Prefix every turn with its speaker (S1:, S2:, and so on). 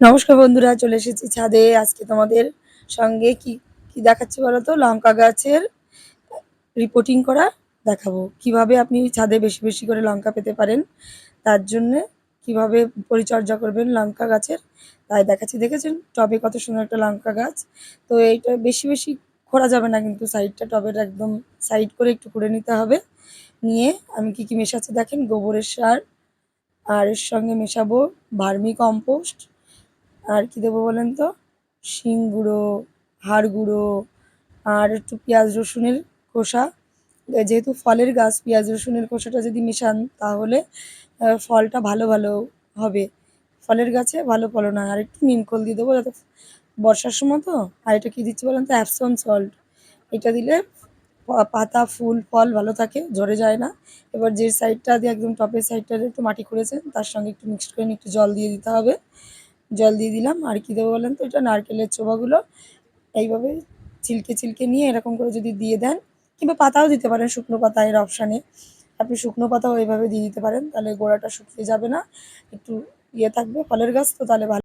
S1: নমস্কার বন্ধুরা, চলে এসেছি ছাদে। আজকে তোমাদের সঙ্গে কি কি দেখাচ্ছি বলো তো? লঙ্কা গাছের রিপোর্টিং করা দেখাবো। কীভাবে আপনি ছাদে বেশি বেশি করে লঙ্কা পেতে পারেন, তার জন্য কীভাবে পরিচর্যা করবেন লঙ্কা গাছের, তাই দেখাচ্ছি। দেখেছেন? টবে কত সুন্দর একটা লঙ্কা গাছ। তো এইটা বেশি বেশি করা যাবে না, কিন্তু সাইডটা টবের একদম সাইড করে একটু করে নিতে হবে। নিয়ে আমি কি কি মেশাচ্ছি দেখেন? গোবরের সার, আর এর সঙ্গে মেশাবো ভার্মি কম্পোস্ট আর কি দেবো বলেন তো? শিং গুঁড়ো, হাড় গুঁড়ো আর একটু পেঁয়াজ রসুনের খোসা। যেহেতু ফলের গাছ, পেঁয়াজ রসুনের খোসাটা যদি মেশান, তাহলে ফলটা ভালো ভালো হবে। ফলের গাছে ভালো ফলন হয়। আর একটু নিমখোল দিয়ে দেবো, যাতে বর্ষার সময় তো। আর এটা কী দিচ্ছি বলেন তো? অ্যাপসন সল্ট এটা দিলে পাতা, ফুল, ফল ভালো থাকে, ঝরে যায় না। এবার যে সাইডটা দিয়ে একদম টপের সাইডটাতে একটু মাটি করেছেন তার সঙ্গে একটু মিক্সড করে একটু জল দিয়ে দিতে হবে। জল দিয়ে দিলাম। আর কী দেবো বলেন তো? এটা নারকেলের চোবাগুলো এইভাবে ছিলকে ছিলকে নিয়ে এরকম করে যদি দিয়ে দেন, কিংবা পাতাও দিতে পারেন, শুকনো পাতা এর অপশানে আপনি শুকনো পাতাও এইভাবে দিয়ে দিতে পারেন, তাহলে গোড়াটা শুকিয়ে যাবে না। একটু ইয়ে থাকবে, ফলের গাছ, তো তাহলে ভালো